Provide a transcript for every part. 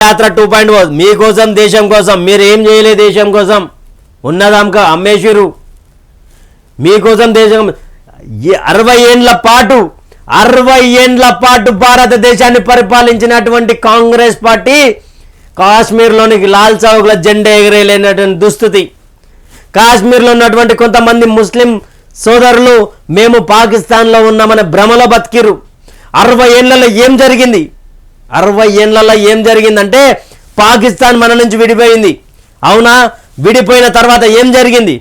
యాత్ర two point మీకోసం దేశం కోసం. మీరు ఏం చేయలే దేశం కోసం? ఉన్నదాంక అమ్మేశ్వరు మీకోసం దేశం అరవై ఏండ్ల పాటు అరవై ఏండ్ల పాటు భారతదేశాన్ని పరిపాలించినటువంటి కాంగ్రెస్ పార్టీ కాశ్మీర్లోనికి లాల్ చౌక్ల జెండా ఎగరేలేనటువంటి దుస్థితి. కాశ్మీర్లో ఉన్నటువంటి కొంతమంది ముస్లిం సోదరులు మేము పాకిస్తాన్లో ఉన్నామనే భ్రమలో బతికిరు అరవై ఏళ్ళలో ఏం జరిగింది? అరవై ఏళ్ళలో ఏం జరిగిందంటే పాకిస్తాన్ మన నుంచి విడిపోయింది. అవునా? విడిపోయిన తర్వాత ఏం జరిగింది?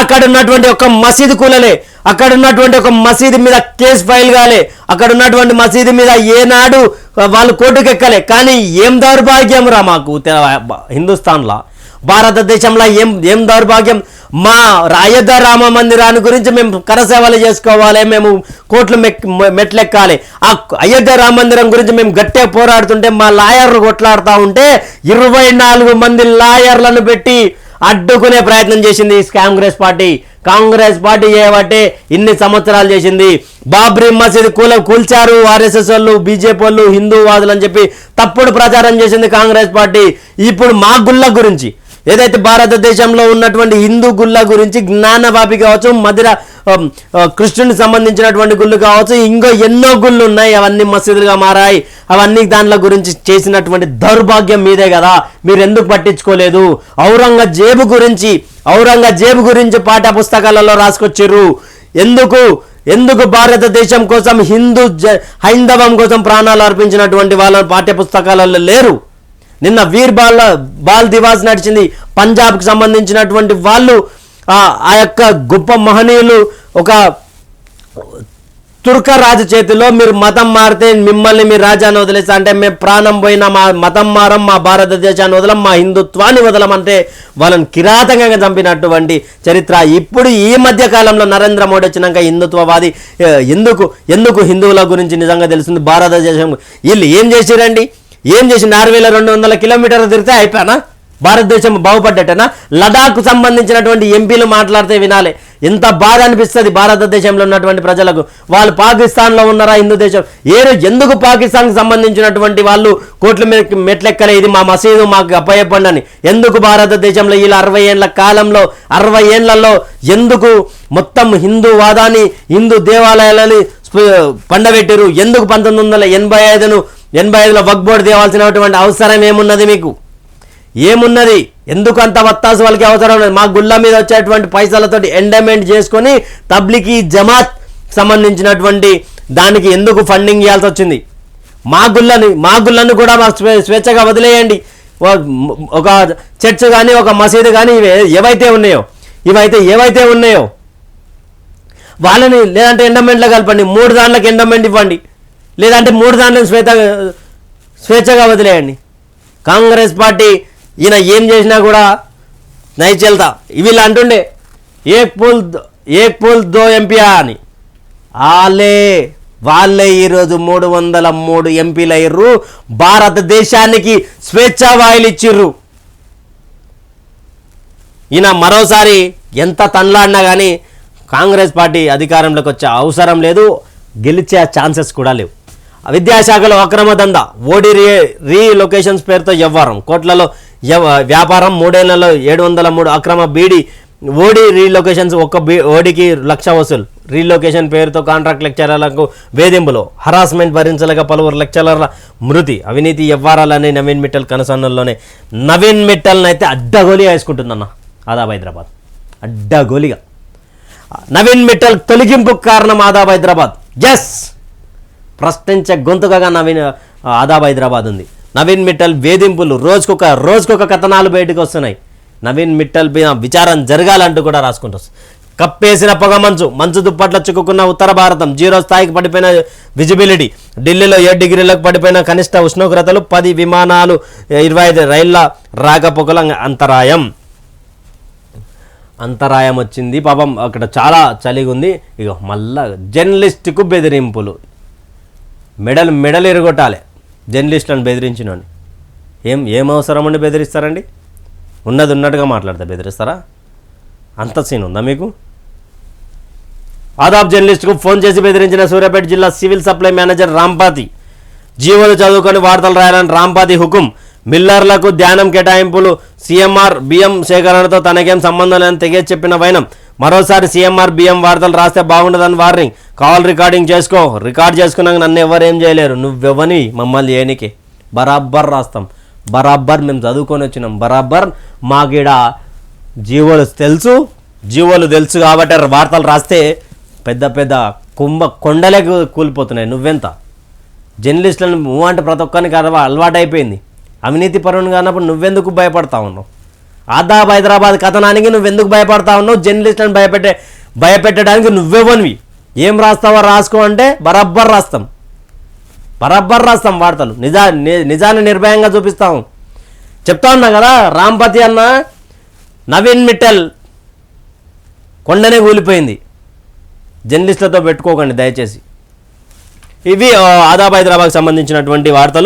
అక్కడ ఉన్నటువంటి ఒక మసీదు కూలలే అక్కడ ఉన్నటువంటి ఒక మసీదు మీద కేసు ఫైల్ కాలే అక్కడ ఉన్నటువంటి మసీదు మీద ఏనాడు వాళ్ళు కోర్టుకెక్కలే కానీ ఏం దౌర్భాగ్యం రా మాకు హిందుస్థాన్లో? భారతదేశంలో ఏం ఏం దౌర్భాగ్యం? మా అయోధ్య రామ మందిరాన్ని గురించి మేము కరసేవలు చేసుకోవాలి మేము కోట్లు మెక్ మెట్లెక్కాలి. ఆ అయోధ్య రామ మందిరం గురించి మేము గట్టే పోరాడుతుంటే మా లాయర్లు కొట్లాడుతూ ఉంటే ఇరవై నాలుగు మంది లాయర్లను పెట్టి అడ్డుకునే ప్రయత్నం చేసింది ఈ కాంగ్రెస్ పార్టీ. కాంగ్రెస్ పార్టీ చేయబట్టే ఇన్ని సంవత్సరాలు చేసింది. బాబ్రీ మసీద్ కూల కూల్చారు ఆర్ఎస్ఎస్ వాళ్ళు బీజేపీ వాళ్ళు హిందూవాదులు అని చెప్పి తప్పుడు ప్రచారం చేసింది కాంగ్రెస్ పార్టీ. ఇప్పుడు మా గుళ్ళ గురించి ఏదైతే భారతదేశంలో ఉన్నటువంటి హిందూ గుళ్ళ గురించి జ్ఞానవాపి కావచ్చు మధుర ఆమ్, కృష్ణునికి సంబంధించినటువంటి గుళ్ళు కావచ్చు ఇంకో ఎన్నో గుళ్ళు ఉన్నాయి అవన్నీ మసీదులుగా మారాయి. అవన్నీ దానిల గురించి చేసినటువంటి దౌర్భాగ్యం మీదే కదా. మీరు ఎందుకు పట్టించుకోలేదు? ఔరంగజేబు గురించి ఔరంగజేబు గురించి పాఠ్య పుస్తకాలలో రాసుకొచ్చారు ఎందుకు? ఎందుకు భారతదేశం కోసం హిందూ జ హైందవం కోసం ప్రాణాలు అర్పించినటువంటి వాళ్ళ పాఠ్య పుస్తకాలలో లేరు? నిన్న వీర్ బాల్ బాల్ దివాస్ నడిచింది. పంజాబ్కి సంబంధించినటువంటి వాళ్ళు ఆ యొక్క గొప్ప మహనీయులు ఒక తుర్క రాజు చేతిలో మీరు మతం మారితే మిమ్మల్ని మీ రాజాన్ని వదిలేస్తా అంటే మేము ప్రాణం పోయిన మా మతం మారం మా భారతదేశాన్ని వదలం మా హిందుత్వాన్ని వదలమంటే వాళ్ళని కిరాతకంగా చంపినటువంటి చరిత్ర. ఇప్పుడు ఈ మధ్య కాలంలో నరేంద్ర మోడీ వచ్చినాక హిందుత్వవాది ఎందుకు ఎందుకు హిందువుల గురించి నిజంగా తెలుస్తుంది? భారతదేశం వీళ్ళు ఏం చేసిరండి? ఏం చేసి నాలుగు వేల రెండు వందల కిలోమీటర్లు తిరిగితే అయిపోయానా? భారతదేశం బాగుపడ్డట్టేనా? లడాక్ సంబంధించినటువంటి ఎంపీలు మాట్లాడితే వినాలి. ఎంత బాధ అనిపిస్తుంది భారతదేశంలో ఉన్నటువంటి ప్రజలకు. వాళ్ళు పాకిస్తాన్లో ఉన్నారా హిందూ దేశం? ఏ ఎందుకు పాకిస్తాన్కి సంబంధించినటువంటి వాళ్ళు కోట్ల మీద మెట్లెక్కలే? ఇది మా మసీదు మాకు అప్పయ్యప్పండి అని ఎందుకు భారతదేశంలో వీళ్ళు అరవై ఏళ్ళ కాలంలో అరవై ఏళ్ళలో ఎందుకు మొత్తం హిందూ వాదాన్ని హిందూ దేవాలయాలని పండబెట్టారు ఎందుకు పంతొమ్మిది వందల ఎనభై ఐదును ఎనభై ఐదులో వక్ బోర్డు తేవాల్సినటువంటి అవసరం ఏమున్నది మీకు? ఏమున్నది? ఎందుకు అంత వత్తాసు వాళ్ళకి అవసరం లేదు మా గుళ్ళ మీద వచ్చేటువంటి పైసలతోటి ఎండమెంట్ చేసుకొని తబ్లికి జమాత్ సంబంధించినటువంటి దానికి ఎందుకు ఫండింగ్ ఇవ్వాల్సి వచ్చింది? మా గుళ్ళని మా గుళ్ళను కూడా మాకు స్వే- స్వేచ్ఛగా వదిలేయండి. ఒక చర్చ్ కానీ ఒక మసీదు కానీ ఇవి ఏవైతే ఉన్నాయో ఇవైతే ఏవైతే ఉన్నాయో వాళ్ళని లేదంటే ఎండమెంట్లో కలపండి. మూడు దాంట్లకు ఎండమెంట్ ఇవ్వండి. లేదంటే మూడు దాంట్లో స్వేచ్ఛ స్వేచ్ఛగా వదిలేయండి. కాంగ్రెస్ పార్టీ ఈయన ఏం చేసినా కూడా నైచెల్తా వీళ్ళు అంటుండే ఏక్ పూల్ ఏక్ పూల్ దో ఎంపీయా అని. వాళ్ళే వాళ్ళే ఈరోజు మూడు వందల మూడు ఎంపీలు అయ్యారు భారతదేశానికి స్వేచ్ఛా వాయులు ఇచ్చిర్రు. ఈయన మరోసారి ఎంత తన్లాడినా కానీ కాంగ్రెస్ పార్టీ అధికారంలోకి వచ్చే అవసరం లేదు. గెలిచే ఛాన్సెస్ కూడా లేవు. విద్యాశాఖలో అక్రమ దందా. ఓడి రీ రీలొకేషన్స్ పేరుతో వ్యవహారం కోట్లలో వ్యాపారం మూడేళ్ళలో ఏడు వందల మూడు అక్రమ బీడీ. ఓడి రీలొకేషన్స్ ఒక్క బీ ఓడికి లక్ష వసూలు. రీలొకేషన్ పేరుతో కాంట్రాక్ట్ లెక్చరర్లకు వేధింపులు. హరాస్మెంట్ భరించలేక పలువురు లెక్చరర్ల మృతి. అవినీతి వ్యవహారాలని నవీన్ మిట్టల్ కనసన్నల్లోనే. నవీన్ మిట్టల్ని అయితే అడ్డగోలిగా వేసుకుంటుందన్న. ఆదాబ్ హైదరాబాద్. అడ్డగోలిగా. నవీన్ మిట్టల్ తొలగింపుకు కారణం ఆదాబ్ హైదరాబాద్. ఎస్ ప్రశ్నించే గొంతుకగా నవీన్ ఆదాబ్ హైదరాబాద్ ఉంది. నవీన్ మిట్టల్ వేధింపులు రోజుకొక రోజుకొక కథనాలు బయటకు వస్తున్నాయి. నవీన్ మిట్టల్ మీద విచారం జరగాలంటూ కూడా రాసుకుంటూ కప్పేసిన పొగ మంచు మంచు దుప్పట్ల చిక్కుకున్న ఉత్తర భారతం జీరో స్థాయికి పడిపోయిన విజిబిలిటీ ఢిల్లీలో ఏడు డిగ్రీలకు పడిపోయిన కనిష్ట ఉష్ణోగ్రతలు పది విమానాలు ఇరవై ఐదు రైళ్ళ రాకపోకల అంతరాయం. అంతరాయం వచ్చింది. పాపం అక్కడ చాలా చలిగా ఉంది ఇక మళ్ళా జర్నలిస్టుకు బెదిరింపులు. మెడల్ మెడల్ ఎరగొట్టాలి. జర్నలిస్టులను బెదిరించిన ఏం ఏం అవసరం అండి బెదిరిస్తారండి? ఉన్నది ఉన్నట్టుగా మాట్లాడితే బెదిరిస్తారా? అంత సీన్ ఉందా మీకు? ఆదాబ్ జర్నలిస్టుకు ఫోన్ చేసి బెదిరించిన సూర్యాపేట జిల్లా సివిల్ సప్లై మేనేజర్ రాంపాతి. జీవోలు చదువుకొని వార్తలు రాయాలని రాంపాతి హుకుం. మిల్లర్లకు ధ్యానం కేటాయింపులు సీఎంఆర్ బిఎం సేకరణతో తనకేం సంబంధం లేదని తెగేసి చెప్పిన వైనం. మరోసారి సీఎంఆర్ బిఎం వార్తలు రాస్తే బాగుండదని వార్నింగ్. కాల్ రికార్డింగ్ చేసుకో. రికార్డ్ చేసుకున్నాక నన్ను ఎవరేం చేయలేరు. నువ్వెవని మమ్మల్ని ఏనికి? బరాబర్ రాస్తాం. బరాబర్ మేము చదువుకొని వచ్చినాం. బరాబర్ మాకిడ జీవోలు తెలుసు. జీవోలు తెలుసు కాబట్టి వార్తలు రాస్తే పెద్ద పెద్ద కుంభ కొండలే కూలిపోతున్నాయి. నువ్వెంత? జర్నలిస్టులను మూవ్ అంటే ప్రతి ఒక్కరికి అలవా అలవాటు అయిపోయింది అవినీతి పరువుని కానప్పుడు నువ్వెందుకు భయపడతా ఉన్నావు? ఆదాబ్ హైదరాబాద్ కథనానికి నువ్వు ఎందుకు భయపడతా ఉన్నావు? జర్నలిస్టులను భయపెట్టే భయపెట్టడానికి నువ్వెవ్వనివి ఏం రాస్తావో రాసుకో అంటే బరబ్బర్ రాస్తాం. బరబ్బర్ రాస్తాం వార్తలు. నిజా ని- నిజాన్ని నిర్భయంగా చూపిస్తాం. చెప్తా ఉన్నా కదా రాంపతి అన్న నవీన్ మిట్టల్ కొండనే కూలిపోయింది. జర్నలిస్టులతో పెట్టుకోకండి దయచేసి. ఇవి ఆదాబ్ హైదరాబాద్కి సంబంధించినటువంటి వార్తలు.